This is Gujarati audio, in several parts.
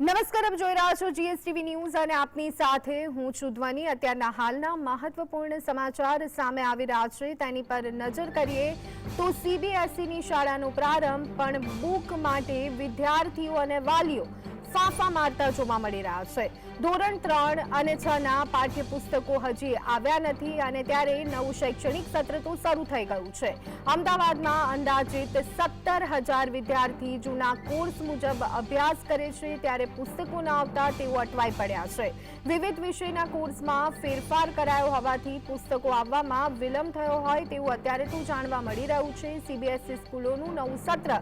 નમસ્કાર, આપ જોઈ રહ્યા છો જીએસટીવી ન્યૂઝ અને આપની સાથે હું ચુદવાની અત્યારના હાલના મહત્વપૂર્ણ સમાચાર સામે આવી રહ્યા છે. તેની પર નજર કરીએ તો સીબીએસઈની શાળાનો પ્રારંભ, પણ બુક માટે વિદ્યાર્થીઓ અને વાલીઓ ફાંફા મારતા જોવા મળી રહ્યા છે. ધોરણ ત્રણ અને છ ના પાઠ્યપુસ્તકો હજી આવ્યા નથી અને ત્યારે નવું શૈક્ષણિક સત્ર તો શરૂ થઈ ગયું છે. અમદાવાદમાં અંદાજિત સત્તર હજાર વિદ્યાર્થી જૂના કોર્સ મુજબ અભ્યાસ કરે છે ત્યારે પુસ્તકો ન આવતા તેઓ અટવાઈ પડ્યા છે. વિવિધ વિષયના કોર્સમાં ફેરફાર કરાયો હોવાથી પુસ્તકો આવવામાં વિલંબ થયો હોય તેવું અત્યારે તો જાણવા મળી રહ્યું છે. સીબીએસઈ સ્કૂલોનું નવું સત્ર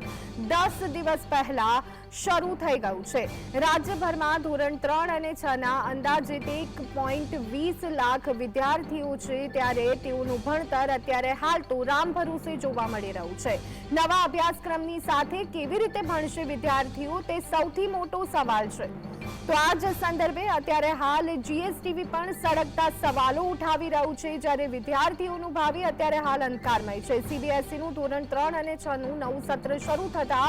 દસ દિવસ પહેલા શરૂ થઈ ગયું છે. રાજ્યભરમાં ધોરણ ત્રણ અને છ ના અંદાજિત એક પોઈન્ટ વીસ લાખ વિદ્યાર્થીઓ છે ત્યારે તેઓનું ભણતર અત્યારે હાલ તો રામ ભરોસે જોવા મળી રહ્યું છે. નવા અભ્યાસક્રમની સાથે કેવી રીતે ભણશે વિદ્યાર્થીઓ તે સૌથી મોટો સવાલ છે. તો આ જ સંદર્ભે અત્યારે હાલ જીએસટીવી પણ સળગતા સવાલો ઉઠાવી રહ્યું છે જ્યારે વિદ્યાર્થીઓનું ભાવિ અત્યારે હાલ અંધકારમય છે. સીબીએસઈનું ધોરણ ત્રણ અને છ નું નવું સત્ર શરૂ થતા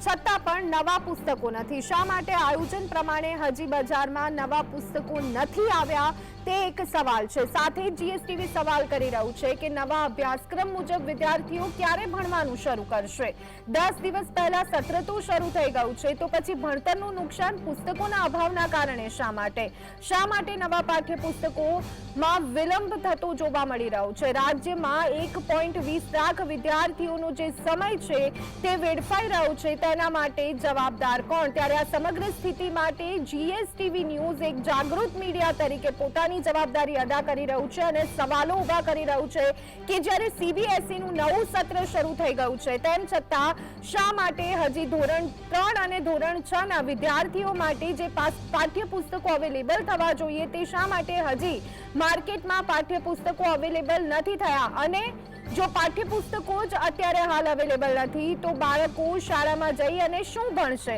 છતાં પણ નવા પુસ્તકો નથી. શા માટે આયોજન પ્રમાણે હજી બજારમાં નવા પુસ્તકો નથી આવ્યા? તે એક સવાલ છે. સાથે જ જીએસટીવી સવાલ કરી રહ્યું છે કે નવા અભ્યાસક્રમ મુજબ વિદ્યાર્થીઓ ક્યારે ભણવાનું શરૂ કરશે? દસ દિવસ પહેલા સત્ર તો શરૂ થઈ ગયું છે, તો પછી ભણતરનું નુકસાન પુસ્તકોના અભાવના કારણે શા માટે? શા માટે નવા પાઠ્યપુસ્તકોમાં વિલંબ થતો જોવા મળી રહ્યો છે? રાજ્યમાં એક પોઈન્ટ વીસ લાખ વિદ્યાર્થીઓનો જે સમય છે તે વેડફાઈ રહ્યો છે, તેના માટે જવાબદાર કોણ? ત્યારે આ સમગ્ર સ્થિતિ માટે જીએસટીવી ન્યૂઝ એક જાગૃત મીડિયા તરીકે પોતાની જવાબદારી અદા કરી રહ્યું છે અને સવાલો ઊભા કરી રહ્યું છે કે જ્યારે સીબીએસઈનું નવું સત્ર શરૂ થઈ ગયું છે, તેમ છતાં શા માટે હજી ધોરણ ત્રણ અને ધોરણ છ ના વિદ્યાર્થીઓ માટે જે પાઠ્યપુસ્તકો અવેલેબલ થવા જોઈએ તે શા માટે હજી માર્કેટમાં પાઠ્યપુસ્તકો અવેલેબલ નથી થયા? અને જો પાઠ્યપુસ્તકો જ અત્યારે હાલ અવેલેબલ નથી, તો બાળકો શાળામાં જઈ અને શું ભણશે?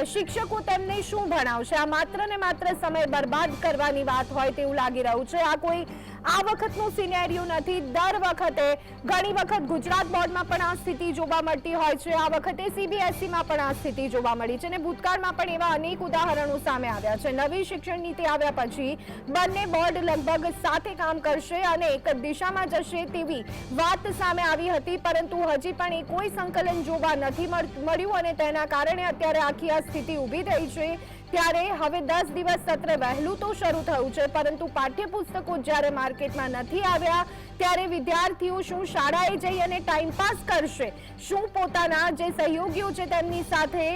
શિક્ષકો તેમને શું ભણાવશે? આ માત્ર ને માત્ર સમય બરબાદ કરવાની વાત હોય તેવું લાગી રહ્યું છે. આ કોઈ આ વખતનું સિનેરિયો નથી. દર વખતે ઘણી વખત ગુજરાત બોર્ડમાં પણ આ સ્થિતિ જોવા મળતી હોય છે. આ વખતે સીબીએસઈમાં પણ આ સ્થિતિ જોવા મળી છે અને ભૂતકાળમાં પણ એવા અનેક ઉદાહરણો સામે આવ્યા છે. નવી શિક્ષણ નીતિ આવ્યા પછી બંને બોર્ડ લગભગ સાથે કામ કરશે અને એક દિશામાં જશે તેવી વાત સામે આવી હતી, પરંતુ હજી પણ એ કોઈ સંકલન જોવા નથી મળ્યું અને તેના કારણે અત્યારે આખી આ સ્થિતિ ઊભી થઈ છે. ત્યારે હવે દસ દિવસ સત્ર વહેલું તો શરૂ થયું છે, પરંતુ પાઠ્યપુસ્તકો જ્યારે માર્કેટમાં નથી આવ્યા, ત્યારે વિદ્યાર્થીઓ શું શાળાએ જઈ અને ટાઈમપાસ કરશે? શું પોતાના જે સહયોગીઓ છે તેમની સાથે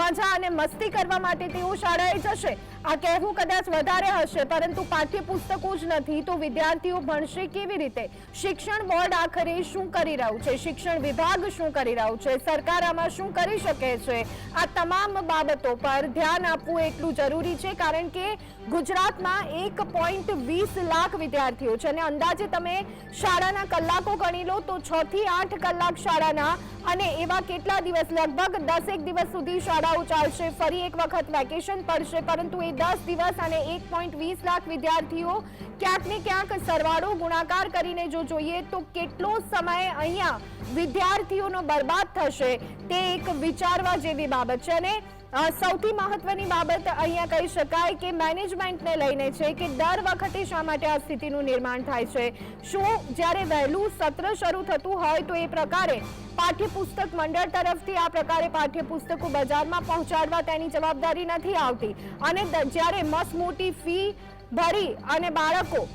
મજા અને મસ્તી કરવા માટે તેઓ શાળાએ જશે? આ કહેવું કદાચ વધારે હશે, પરંતુ પાઠ્યપુસ્તકો જ નથી, તો વિદ્યાર્થીઓ ભણશે કેવી રીતે? શિક્ષણ બોર્ડ આખરે શું કરી રહ્યું છે? શિક્ષણ વિભાગ શું કરી રહ્યું છે? સરકાર આમાં શું કરી શકે છે? આ તમામ બાબતો પર ધ્યાન આપવું એટલું જરૂરી છે, કારણ કે ગુજરાતમાં એક પોઈન્ટ વીસ લાખ વિદ્યાર્થીઓ છે અને અંદાજે તમે શાળાના કલાકો ગણી લો તો છ થી આઠ કલાક શાળાના અને એવા કેટલા દિવસ? લગભગ દસેક દિવસ સુધી શાળાઓ ચાલશે, ફરી એક વખત વેકેશન પડશે, પરંતુ એ દસ દિવસ અને એક પોઈન્ટ વીસ લાખ વિદ્યાર્થીઓ ક્યાંક ને ક્યાંક સરવાળો ગુણાકાર કરીને જો જોઈએ તો કેટલો સમય અહીંયા વિદ્યાર્થીઓનો બરબાદ થશે, તે એક વિચારવા જેવી બાબત છે. અને સૌથી મહત્વની બાબત અહીંયા કહી શકાય કે મેનેજમેન્ટને લઈને છે કે દર વખતે શા માટે આ સ્થિતિનું નિર્માણ થાય છે? શું જ્યારે વહેલું સત્ર શરૂ થતું હોય તો એ પ્રકારે પાઠ્યપુસ્તક મંડળ તરફથી આ પ્રકારે પાઠ્યપુસ્તકો બજારમાં પહોંચાડવા તેની જવાબદારી નથી આવતી? અને જ્યારે મસ્ત મોટી ફી ભરી અને બાળકો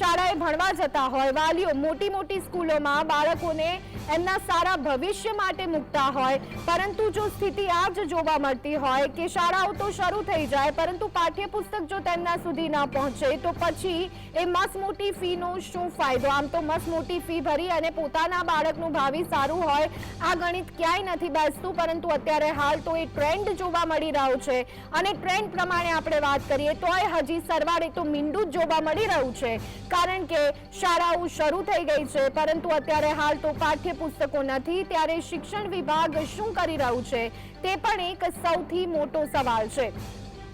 શાળાએ ભણવા જતા હોય, વાલીઓ મોટી મોટી સ્કૂલોમાં બાળકોને એમના સારા ભવિષ્ય માટે મૂકતા હોય. પરંતુ જો સ્થિતિ આ જ જોવા મળતી હોય કે શાળાઓ તો શરૂ થઈ જાય, પરંતુ પાઠ્યપુસ્તક જો તેમના સુધી ન પહોંચે, તો પછી એ મસ્ત મોટી ફીનો શું ફાયદો? આમ તો મસ્ત મોટી ફી ભરી અને પોતાના બાળકનું ભાવિ સારું હોય, આ ગણિત ક્યાંય નથી બેસતું, પરંતુ અત્યારે હાલ તો એ ટ્રેન્ડ જોવા મળી રહ્યો છે. અને ટ્રેન્ડ પ્રમાણે આપણે વાત કરીએ, તોય હજી સરવાળે તો મીંડું જ જોવા મળી રહ્યું છે. કારણ કે શાળાઓ શરૂ થઈ ગઈ છે, પરંતુ અત્યારે હાલ તો પાઠ્યપુસ્તકો નથી. ત્યારે શિક્ષણ વિભાગ શું કરી રહ્યું છે, તે પણ એક સૌથી મોટો સવાલ છે.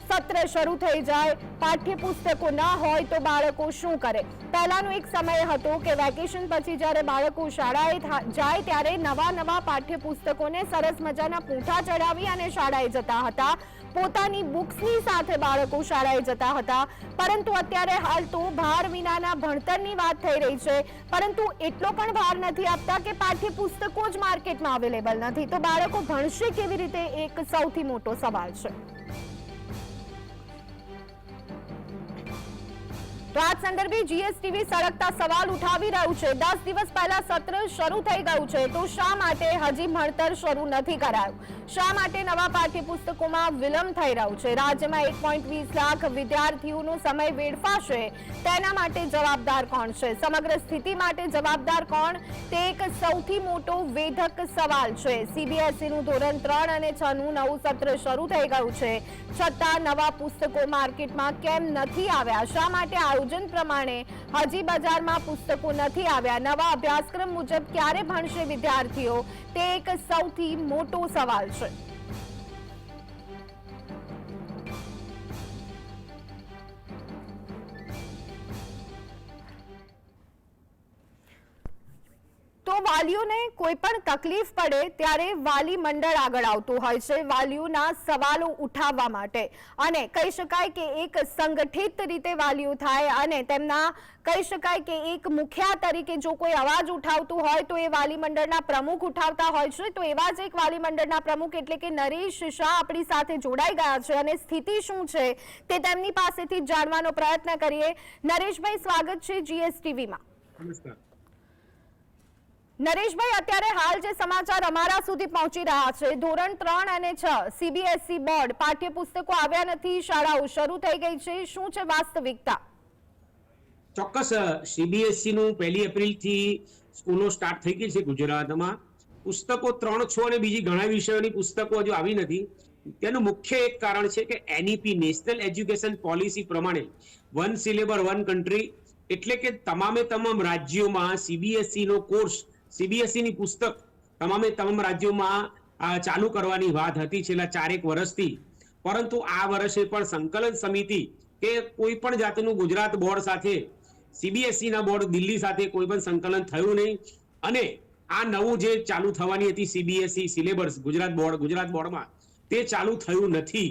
સત્ર શરૂ થઈ જાય, પાઠ્યપુસ્તકો ના હોય તો બાળકો શું કરે? પહેલાનો એક સમય હતો કે વેકેશન પછી જ્યારે બાળકો શાળાએ જાય ત્યારે નવા નવા પાઠ્યપુસ્તકોને સરસ મજાના પૂંઠા ચડાવી અને શાળાએ જતા હતા. પોતાની બુક્સની સાથે બાળકો શાળાએ જતા હતા. પરંતુ અત્યારે હાલ તો ભાર વિનાના ભણતરની વાત થઈ રહી છે. પરંતુ એટલો પણ ભાર નથી આપતા કે પાઠ્યપુસ્તકો જ માર્કેટમાં અવેલેબલ નથી. તો બાળકો ભણશે કેવી રીતે? એક સૌથી મોટો સવાલ છે. તો આ સંદર્ભે જીએસટીવી સળગતા સવાલ ઉઠાવી રહ્યું છે. દસ દિવસ પહેલા સત્ર શરૂ થઈ ગયું છે તો શા માટે હજી ભણતર શરૂ નથી કરાયું? શા માટે નવા પાઠ્યપુસ્તકોમાં વિલંબ થઈ રહ્યું છે? રાજ્યમાં એક પોઈન્ટ વીસ લાખ વિદ્યાર્થીઓનો સમય વેડફાશે તેના માટે જવાબદાર કોણ છે? સમગ્ર સ્થિતિ માટે જવાબદાર કોણ? તે એક સૌથી મોટો વેધક સવાલ છે. સીબીએસઈનું ધોરણ ત્રણ અને છ નું નવું સત્ર શરૂ થઈ ગયું છે. છતાં નવા પુસ્તકો માર્કેટમાં કેમ નથી આવ્યા? શા માટે આયોજન પ્રમાણે હજી બજારમાં પુસ્તકો નથી આવ્યા. નવા અભ્યાસક્રમ મુજબ ક્યારે ભણશે વિદ્યાર્થીઓ? તે એક સૌથી મોટો સવાલ છે. તો વાલીઓને કોઈ પણ તકલીફ પડે ત્યારે વાલી મંડળ આગળ આવતું હોય છે વાલીઓના સવાલો ઉઠાવવા માટે. અને કહી શકાય કે એક સંગઠિત રીતે વાલીઓ થાય અને તેમના કહી શકાય કે એક મુખિયા તરીકે જો કોઈ અવાજ ઉઠાવતું હોય તો એ વાલી મંડળના પ્રમુખ ઉઠાવતા હોય છે. તો એવા જ એક વાલી મંડળના પ્રમુખ એટલે કે નરેશ શાહ આપણી સાથે જોડાઈ ગયા છે. અને સ્થિતિ શું છે તે તેમની પાસેથી જાણવાનો પ્રયત્ન કરીએ. નરેશભાઈ, સ્વાગત છે જીએસટીવીમાં નમસ્કાર. નરેશભાઈ, અત્યારે હાલ જે સમાચાર અમારા સુધી પહોંચી રહ્યા છે, ધોરણ ત્રણ અને છ સીબીએસઈ બોર્ડ પાઠ્યપુસ્તકો આવ્યા નથી, શાળાઓ શરૂ થઈ ગઈ છે. શું છે વાસ્તવિકતા? ચોક્કસ સીબીએસઈ નું પહેલી એપ્રિલથી સ્કૂલો સ્ટાર્ટ થઈ ગઈ છે ગુજરાતમાં. પુસ્તકો ત્રણ, છ અને બીજી ઘણા વિષયોની પુસ્તકો હજુ આવી નથી. તેનું મુખ્ય એક કારણ છે કે એનઈપી નેશનલ એજ્યુકેશન પોલિસી પ્રમાણે વન સિલેબર વન કન્ટ્રી એટલે કે તમામે તમામ રાજ્યોમાં સીબીએસઈ નો કોર્સ સીબીએસઈ ની પુસ્તક તમામે તમામ રાજ્યોમાં ચાલુ કરવાની વાત હતી છેલ્લા ચારેક વર્ષથી. પરંતુ આ વર્ષે પણ સંકલન સમિતિ કે કોઈ પણ જાતનું ગુજરાત બોર્ડ સાથે સીબીએસઈ ના બોર્ડ દિલ્હી સાથે કોઈ પણ સંકલન થયું નહીં. અને આ નવું જે ચાલુ થવાની હતી CBSE syllabus Gujarat board, Gujarat બોર્ડમાં, તે ચાલુ થયું નથી.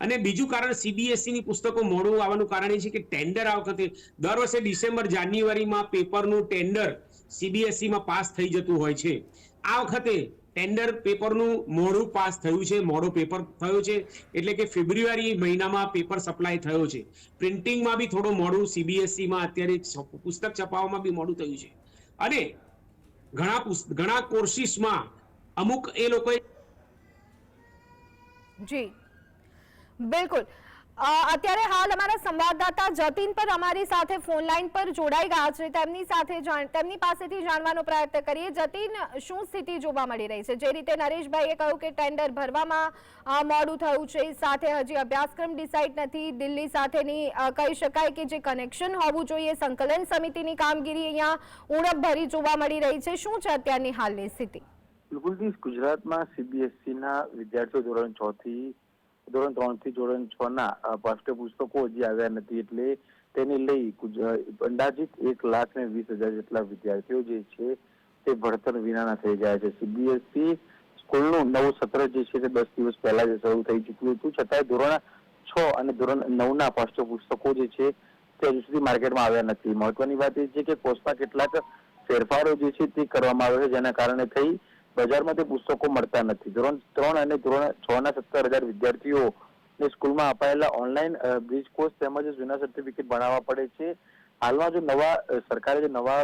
અને બીજું કારણ સીબીએસઈ ની પુસ્તકો મોડું આવવાનું કારણ એ છે કે ટેન્ડર આ વખતે, દર વર્ષે ડિસેમ્બર, જાન્યુઆરીમાં પેપરનું ટેન્ડર સીબીએસઈ માં પાસ થઈ જતું હોય છે. આ વખતે ટેન્ડર પેપરનું મોડું પાસ થયું છે, મોડો પેપર થયો છે, એટલે કે ફેબ્રુઆરી મહિનામાં પેપર સપ્લાય થયો છે. પ્રિન્ટિંગમાં બી થોડું મોડું, સીબીએસઈમાં અત્યારે પુસ્તક છપાવવામાં બી મોડું થયું છે. અને ઘણા ઘણા કોર્સિસમાં અમુક એ લોકોએ જી. બિલકુલ. અત્યારે હાલ અમારા સંવાદદાતા જતીન પર અમારી સાથે ફોન લાઈન પર જોડાઈ ગયા છે. તેમની સાથે તેમની પાસેથી જાણવાનો પ્રયત્ન કરીએ. જતીન, શું સ્થિતિ જોવા મળી રહી છે? જે રીતે નરેશભાઈએ કહ્યું કે ટેન્ડર ભરવામાં મોડું થયું છે. સાથે હજી અભ્યાસક્રમ ડિસાઇડ નથી. દિલ્હી સાથેની કહી શકાય કે જે કનેક્શન હોવું જોઈએ, સંકલન સમિતિની કામગીરી અહીંયા ઉણપ ભરી જોવા મળી રહી છે. શું છે અત્યારની હાલની સ્થિતિ? બિલકુલ ગુજરાતમાં સીબીએસસીના ના વિદ્યાર્થીઓ ધોરણ છ થી ધોરણ ત્રણથી ધોરણ છ ના પાઠ્યપુસ્તકો હજી આવ્યા નથી એટલે તેને લઈ અંદાજિત એક લાખ ને વીસ હજાર જેટલા વિદ્યાર્થીઓ જે છે તે ભણતર વિનાના થઈ ગયા છે. સીબીએસઈ સ્કૂલનું નવું સત્ર જે છે તે દસ દિવસ પહેલા જ શરૂ થઈ ચૂક્યું હતું. છતાંય ધોરણ છ અને ધોરણ નવ ના પાઠ્યપુસ્તકો જે છે તે હજુ સુધી માર્કેટમાં આવ્યા નથી. મહત્વની વાત એ છે કે કોર્સમાં કેટલાક ફેરફારો જે છે તે કરવામાં આવે છે, જેના કારણે થઈ બજારમાં તે પુસ્તકો મળતા નથી. ધોરણ ત્રણ અને ધોરણ છ ના સત્તર હજાર વિદ્યાર્થીઓ ને સ્કૂલમાં અપાયેલા ઓનલાઈન બ્રિજ કોર્સ તેમજ જૂના સર્ટિફિકેટ ભણાવવા પડે છે. હાલમાં જો નવા સરકારે જે નવા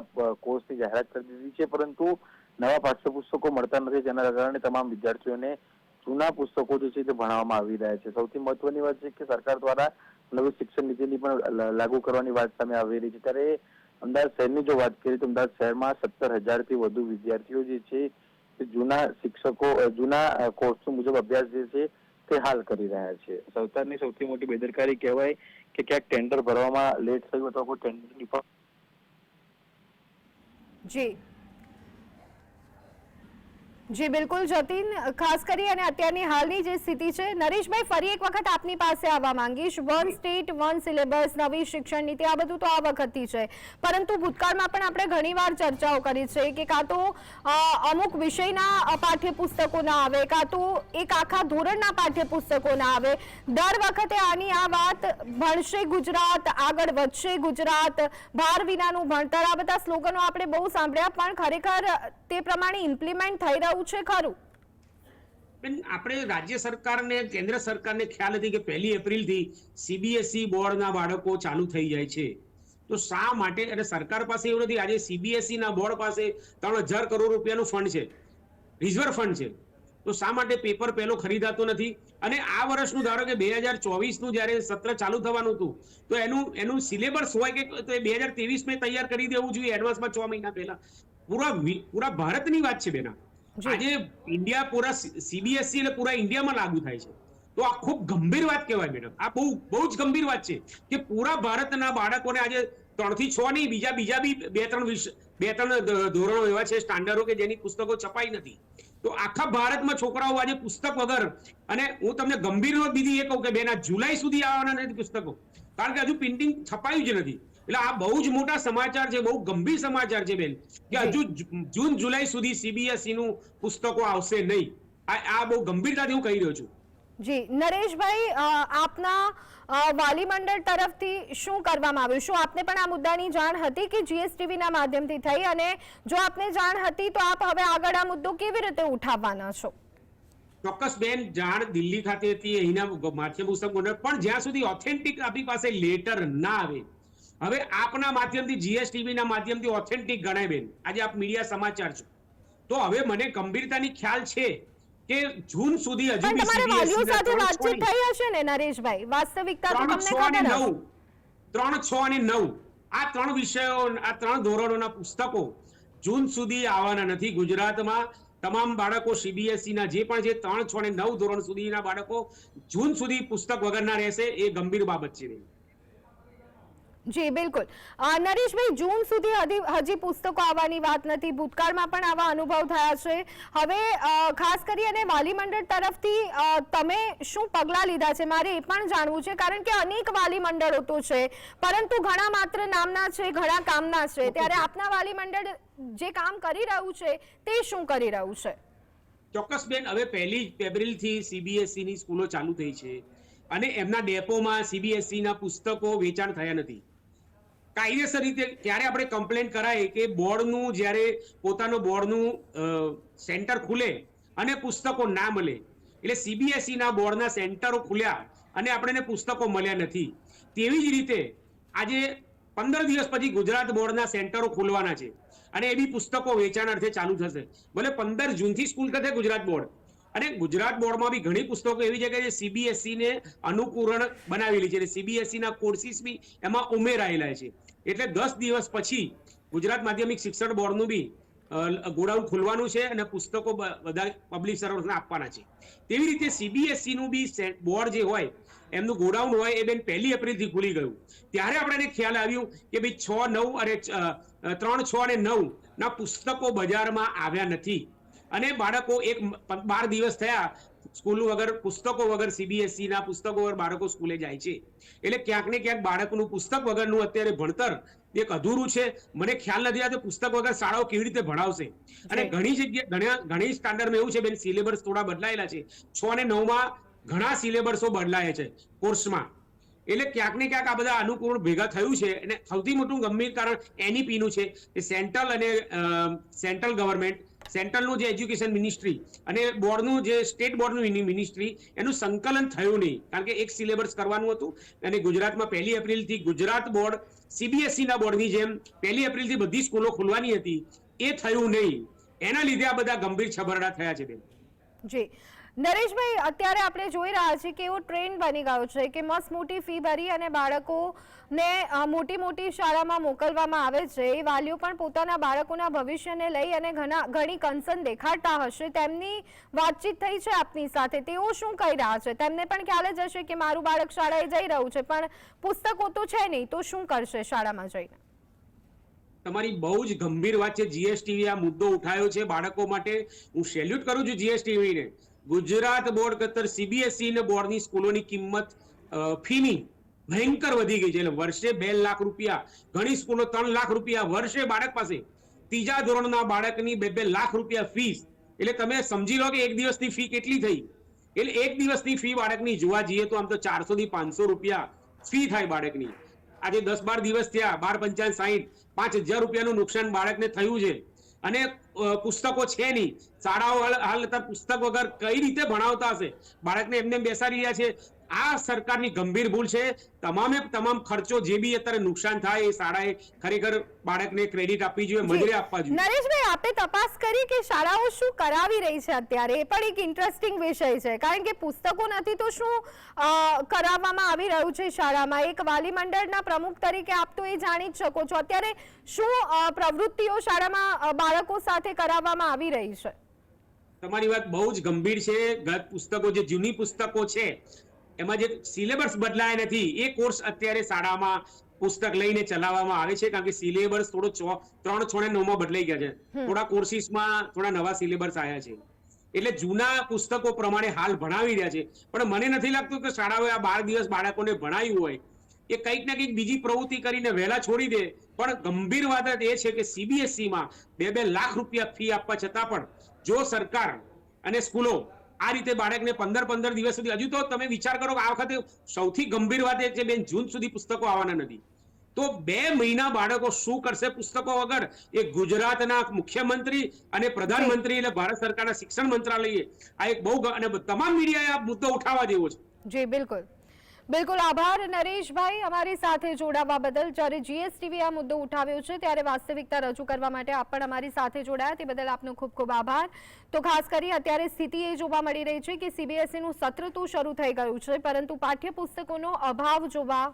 કોર્સની જાહેરાત કરી દીધી છે, પરંતુ નવા પાઠ્યપુસ્તકો મળતા નથી, જેના કારણે તમામ વિદ્યાર્થીઓને જૂના પુસ્તકો જે છે તે ભણાવવામાં આવી રહ્યા છે. સૌથી મહત્વની વાત છે કે સરકાર દ્વારા નવી શિક્ષણ નીતિની પણ લાગુ કરવાની વાત સામે આવી રહી છે. ત્યારે અમદાવાદ શહેરની જો વાત કરીએ તો અમદાવાદ શહેરમાં સત્તર હજારથી વધુ વિદ્યાર્થીઓ જે છે જૂના શિક્ષકો જૂના કોર્સ મુજબ અભ્યાસ જે છે તે હાલ કરી રહ્યા છે. સરકારની સૌથી મોટી બેદરકારી કહેવાય કે ક્યાંક ટેન્ડર ભરવામાં લેટ થયું અથવા કોઈ ટેન્ડરની પણ જી. જી બિલકુલ જતીન. ખાસ કરી અને અત્યારની હાલની જે સ્થિતિ છે નરેશભાઈ ફરી એક વખત આપની પાસે આવવા માંગીશ. વન સ્ટેટ વન સિલેબસ નવી શિક્ષણ નીતિ આ બધું તો આ વખતથી છે. પરંતુ ભૂતકાળમાં પણ આપણે ઘણીવાર ચર્ચાઓ કરી છે કે કાં તો અમુક વિષયના પાઠ્યપુસ્તકો ના આવે કાં તો એક આખા ધોરણના પાઠ્યપુસ્તકો ના આવે. દર વખતે આની આ વાત ભણશે ગુજરાત આગળ વધશે ગુજરાત ભાર વિનાનું ભણતર આ બધા સ્લોગનો આપણે બહુ સાંભળ્યા પણ ખરેખર તે પ્રમાણે ઇમ્પ્લિમેન્ટ થઈ રહ્યું છે ખરું? બેન, આપણે રાજ્ય સરકારને, કેન્દ્ર સરકારને ખ્યાલ હતી કે પહેલી એપ્રિલથી સીબીએસઈ બોર્ડના બાળકો ચાલુ થઈ જાય છે. તો શા માટે? અને સરકાર પાસે એવું નથી. આજે સીબીએસઈના બોર્ડ પાસે ત્રણ હજાર કરોડ રૂપિયાનું ફંડ છે. રિઝર્વ ફંડ છે. તો શા માટે પેપર પહેલો ખરીદાતો નથી? અને આ વર્ષનું, ધારો કે બે હજાર ચોવીસનું જ્યારે સત્ર ચાલુ થવાનું હતું, તો એનું એનું સિલેબસ હોય કે તો એ બે હજાર ત્રેવીસમાં તૈયાર કરી દેવું જોઈએ એડવાન્સમાં છ મહિના પહેલા. પૂરા પૂરા ભારતની વાત છે, બેના. આજે ઇન્ડિયા પૂરા સીબીએસસી એટલે પૂરા ઇન્ડિયામાં લાગુ થાય છે. તો આ ખૂબ ગંભીર વાત કહેવાય મેડમ. આ બહુ બહુ જ ગંભીર વાત છે કે પૂરા ભારતના બાળકોને આજે ત્રણથી છ નહીં, બીજા બીજા બી બે, ત્રણ બે, ત્રણ ધોરણો એવા છે સ્ટાન્ડર્ડો કે જેની પુસ્તકો છપાઈ નથી. તો આખા ભારતમાં છોકરાઓ આજે પુસ્તક વગર, અને હું તમને ગંભીર બીજી એ કહું કે બેના જુલાઈ સુધી આવવાના નથી પુસ્તકો. કારણ કે હજુ પ્રિન્ટિંગ છપાયું જ નથી. એટલે આ બહુ જ મોટા સમાચાર છે બહુ ગંભીર સમાચાર છે બેન કે હજુ જૂન જુલાઈ સુધી સીબીએસઈ નું પુસ્તકો આવશે નહીં. આ આ બહુ ગંભીરતાથી હું કહી રહ્યો છું. જી નરેશભાઈ આપના વાલી મંડળ તરફથી શું કરવામાં આવ્યું? શું આપને પણ આ મુદ્દાની જાણ હતી કે જીએસટીવીના માધ્યમથી થઈ? અને જો આપને જાણ હતી તો આપ હવે આગળ આ મુદ્દો કેવી રીતે ઉઠાવવાના છો? ચોક્કસ બેન જાણ દિલ્હી ખાતે હતી અહીંના માધ્યમ પુસ્તક મંડળ પણ જ્યાં સુધી ઓથેન્ટિક આપણી પાસે લેટર ના આવે હવે આપના માધ્યમથી જીએસટીવીના માધ્યમથી ઓથેન્ટિક ગણાય બેન. આજે આપ મીડિયા સમાચાર છો. તો હવે મને ગંભીરતાની ખ્યાલ છે કે જૂન સુધી હજુ બી વાલીઓ સાથે વાતચીત થઈ હશે ને નરેશભાઈ? વાસ્તવિકતા તો તમને ખબર હશે. ત્રણ છ અને 9 આ ત્રણ વિષયો આ ત્રણ ધોરણોના પુસ્તકો જૂન સુધી આવવાના નથી. ગુજરાતમાં તમામ બાળકો સીબીએસઈ ના જે પણ છે ત્રણ છ અને નવ ધોરણ સુધીના બાળકો જૂન સુધી પુસ્તક વગરના રહેશે. એ ગંભીર બાબત છે. જી બિલકુલ. નરેશભાઈ જૂન સુધી હજી પુસ્તકો આવવાની વાત નથી. ભૂતકાળમાં પણ આવા અનુભવ થયા છે. હવે ખાસ કરી અને વાલી મંડળ તરફથી તમે શું પગલાં લીધા છે? મારે એ પણ જાણવું છે કારણ કે અનેક વાલી મંડળો તો છે. પરંતુ ઘણા માત્ર નામના છે ઘણા કામના છે. ત્યારે આપના વાલી મંડળ જે કામ કરી રહ્યું છે તે શું કરી રહ્યું છે? ચોક્કસ બેન હવે પહેલી એપ્રિલથી સીબીએસઈ ની સ્કૂલો ચાલુ થઈ છે. અને એમના ડેપોમાં સીબીએસઈના પુસ્તકો વેચાણ થયા નથી. કાયદેસર રીતે ત્યારે આપણે કમ્પ્લેન કરાય કે બોર્ડનું, જ્યારે પોતાનું બોર્ડનું સેન્ટર ખુલે અને પુસ્તકો ના મળે. એટલે સીબીએસઈના બોર્ડના સેન્ટરો ખુલ્યા અને આપણને પુસ્તકો મળ્યા નથી. તેવી જ રીતે આજે પંદર દિવસ પછી ગુજરાત બોર્ડના સેન્ટરો ખોલવાના છે. અને એ બી પુસ્તકો વેચાણ અર્થે ચાલુ થશે. ભલે પંદર જૂનથી સ્કૂલ થશે ગુજરાત બોર્ડ. અને ગુજરાત બોર્ડમાં બી ઘણી પુસ્તકો એવી છે કે જે સીબીએસઈ ને અનુકૂરણ બનાવેલી છે. અને સીબીએસઈના કોર્સિસ બી એમાં ઉમેરાયેલા છે. એટલે દસ દિવસ પછી ગુજરાત માધ્યમિક શિક્ષણ બોર્ડનું બી ગોડાઉન ખોલવાનું છે અને પુસ્તકો બ- બધા પબ્લિશરોને આપવાના છે. તેવી રીતે સીબીએસઈનું બી સે- બોર્ડ જે હોય, એમનું ગોડાઉન હોય એ બેન પહેલી એપ્રિલથી ખુલી ગયું. ત્યારે આપણને ખ્યાલ આવ્યું કે ભાઈ છ, નવ અને ત્રણ, છ અને નવ ના પુસ્તકો બજારમાં આવ્યા નથી. અને બાળકો એક બાર દિવસ થયા સ્કૂલ વગર પુસ્તકો વગર સીબીએસઈ ના પુસ્તકો વગર બાળકો સ્કૂલે જાય છે. એટલે ક્યાંક ને ક્યાંક બાળકનું પુસ્તક વગરનું અત્યારે ભણતર એક અધૂરું છે. મને ખ્યાલ નથી આવતો પુસ્તક વગર શાળાઓ કેવી રીતે ભણાવશે. અને ઘણી જગ્યાએ ઘણા ઘણી સ્ટાન્ડર્ડમાં એવું છે બેન સિલેબસ થોડા બદલાયેલા છે. છ અને નવમાં ઘણા સિલેબસો બદલાયા છે કોર્સમાં એટલે ક્યાંક ને ક્યાંક આ બધા અનુકૂળ ભેગા થયું છે. અને સૌથી મોટું ગંભીર કારણ એનઈપી નું છે. એ સેન્ટ્રલ અને સેન્ટ્રલ ગવર્મેન્ટ સેન્ટ્રલનું જે એજ્યુકેશન મિનિસ્ટ્રી અને બોર્ડનું જે સ્ટેટ બોર્ડનું મિનિસ્ટ્રી, એનું સંકલન થયું નહીં. કારણ કે એક સિલેબસ કરવાનું હતું અને ગુજરાતમાં પહેલી એપ્રિલથી ગુજરાત બોર્ડ સીબીએસઈ ના બોર્ડની જેમ પહેલી એપ્રિલથી બધી સ્કૂલો ખોલવાની હતી. એ થયું નહીં. એના લીધે આ બધા ગંભીર છબરડા થયા છે બેન. જી. નરેશભાઈ, અત્યારે આપણે જોઈ રહ્યા છીએ કે એવો ટ્રેન્ડ બની ગયો છે કે મસ્ત મોટી ફી ભરી અને બાળકોને મોટી મોટી શાળામાં મોકલવામાં આવે છે. એ વાલીઓ પણ પોતાના બાળકોના ભવિષ્યને લઈ અને ઘણા, ઘણી કન્સર્ન દેખાડતા હશે. તેમની વાતચીત થઈ છે આપની સાથે. તેઓ શું કહી રહ્યા છે? તેમને પણ ખ્યાલ જ હશે કે મારું બાળક શાળાએ જઈ રહ્યું છે, પણ પુસ્તકો તો છે નહીં, તો શું કરશે શાળામાં જઈને? તમારી બહુ જ ગંભીર વાત છે. જીએસટીવી આ મુદ્દો ઉઠાયો છે બાળકો માટે. હું સેલ્યુટ કરું છું જીએસટીવી ને. ગુજરાત બોર્ડ કતર સીબીએસઈ ને બોર્ડની સ્કૂલોની કિંમત ફીની ભયંકર વધી ગઈ છે. એટલે વર્ષે બે લાખ રૂપિયા, ઘણી સ્કૂલો ત્રણ લાખ રૂપિયા વર્ષે બાળક પાસે. ત્રીજા ધોરણના બાળકની બે બે લાખ રૂપિયા ફીસ એટલે તમે સમજી લો કે એક દિવસની ફી કેટલી થઈ. એટલે એક દિવસની ફી બાળકની જોવા જઈએ તો આમ તો ચારસો થી પાંચસો રૂપિયા ફી થાય બાળકની. આજે દસ બાર દિવસ થયા, બાર પંચાયત સાહીઠ પાંચ હજાર રૂપિયાનું નુકસાન બાળકને થયું છે. અને પુસ્તકો છે નહીં. શાળાઓ હાલ અત્યારે પુસ્તક વગર કઈ રીતે ભણાવતા હશે? બાળકને એમને બેસાડી રહ્યા છે. આ સરકારની ગંભીર ભૂલ છે. તમામે તમામ ખર્ચો જે બી અત્યારે નુકસાન થાય એ શાળાએ ખરેખર બાળકને ક્રેડિટ આપવી જોઈએ મજૂરી આપવા જોઈએ. નરેશભાઈ આપે તપાસ કરી કે શાળાઓ શું કરાવી રહી છે અત્યારે? એ પણ એક ઇન્ટરેસ્ટિંગ વિષય છે. કારણ કે પુસ્તકો નથી તો શું કરાવવામાં આવી રહ્યું છે શાળામાં? એક વાલી મંડળના પ્રમુખ તરીકે આપ તો એ જાણી જ શકો છો. અત્યારે શું પ્રવૃત્તિઓ શાળામાં બાળકો સાથે કરાવવામાં આવી રહી છે? તમારી વાત બહુ જ ગંભીર છે. ગત પુસ્તકો જે જૂની પુસ્તકો છે એમાં જે સિલેબસ બદલાય નથી એ કોર્સ અત્યારે શાળામાં પુસ્તક લઈને ચલાવવામાં આવે છે કારણ કે સિલેબસ થોડો ત્રણ છ ને નવમાં બદલાઈ ગયા છે. થોડા કોર્સિસમાં થોડા નવા સિલેબસ આવ્યા છે. એટલે જૂના પુસ્તકો પ્રમાણે હાલ ભણાવી રહ્યા છે. પણ મને નથી લાગતું કે શાળાઓએ આ બાર દિવસ બાળકોને ભણાવ્યું હોય. એ કંઈક ને કંઈક બીજી પ્રવૃત્તિ કરીને વહેલા છોડી દે. પણ ગંભીર વાત એ છે કે CBSE માં બે બે લાખ રૂપિયા ફી આપવા છતાં પણ જો સરકાર અને સ્કૂલો આ રીતે બાળકને પંદર પંદર દિવસ સુધી હજુ તો તમે વિચાર કરો કે આ વખતે સૌથી ગંભીર વાત એ છે બેન જૂન સુધી પુસ્તકો આવવાના નથી. તો બે મહિના બાળકો શું કરશે પુસ્તકો વગર? એ ગુજરાતના મુખ્યમંત્રી અને પ્રધાનમંત્રી એટલે ભારત સરકારના શિક્ષણ મંત્રાલયે આ એક બહુ અને તમામ મીડિયાએ આ મુદ્દો ઉઠાવવા જેવો છે. જી બિલકુલ. બિલકુલ આભાર, નરેશભાઈ. અમારી સાથે જોડાવા બદલ જ્યારે જીએસટીવી આ મુદ્દો ઉઠાવ્યો છે, ત્યારે વાસ્તવિકતા રજૂ કરવા માટે આપ પણ અમારી સાથે જોડાયા. તે બદલ આપનો ખૂબ ખૂબ આભાર. તો ખાસ કરી, અત્યારે સ્થિતિ એ જોવા મળી રહી છે કે સીબીએસઈનું સત્ર તો શરૂ થઈ ગયું છે, પરંતુ પાઠ્યપુસ્તકોનો અભાવ જોવા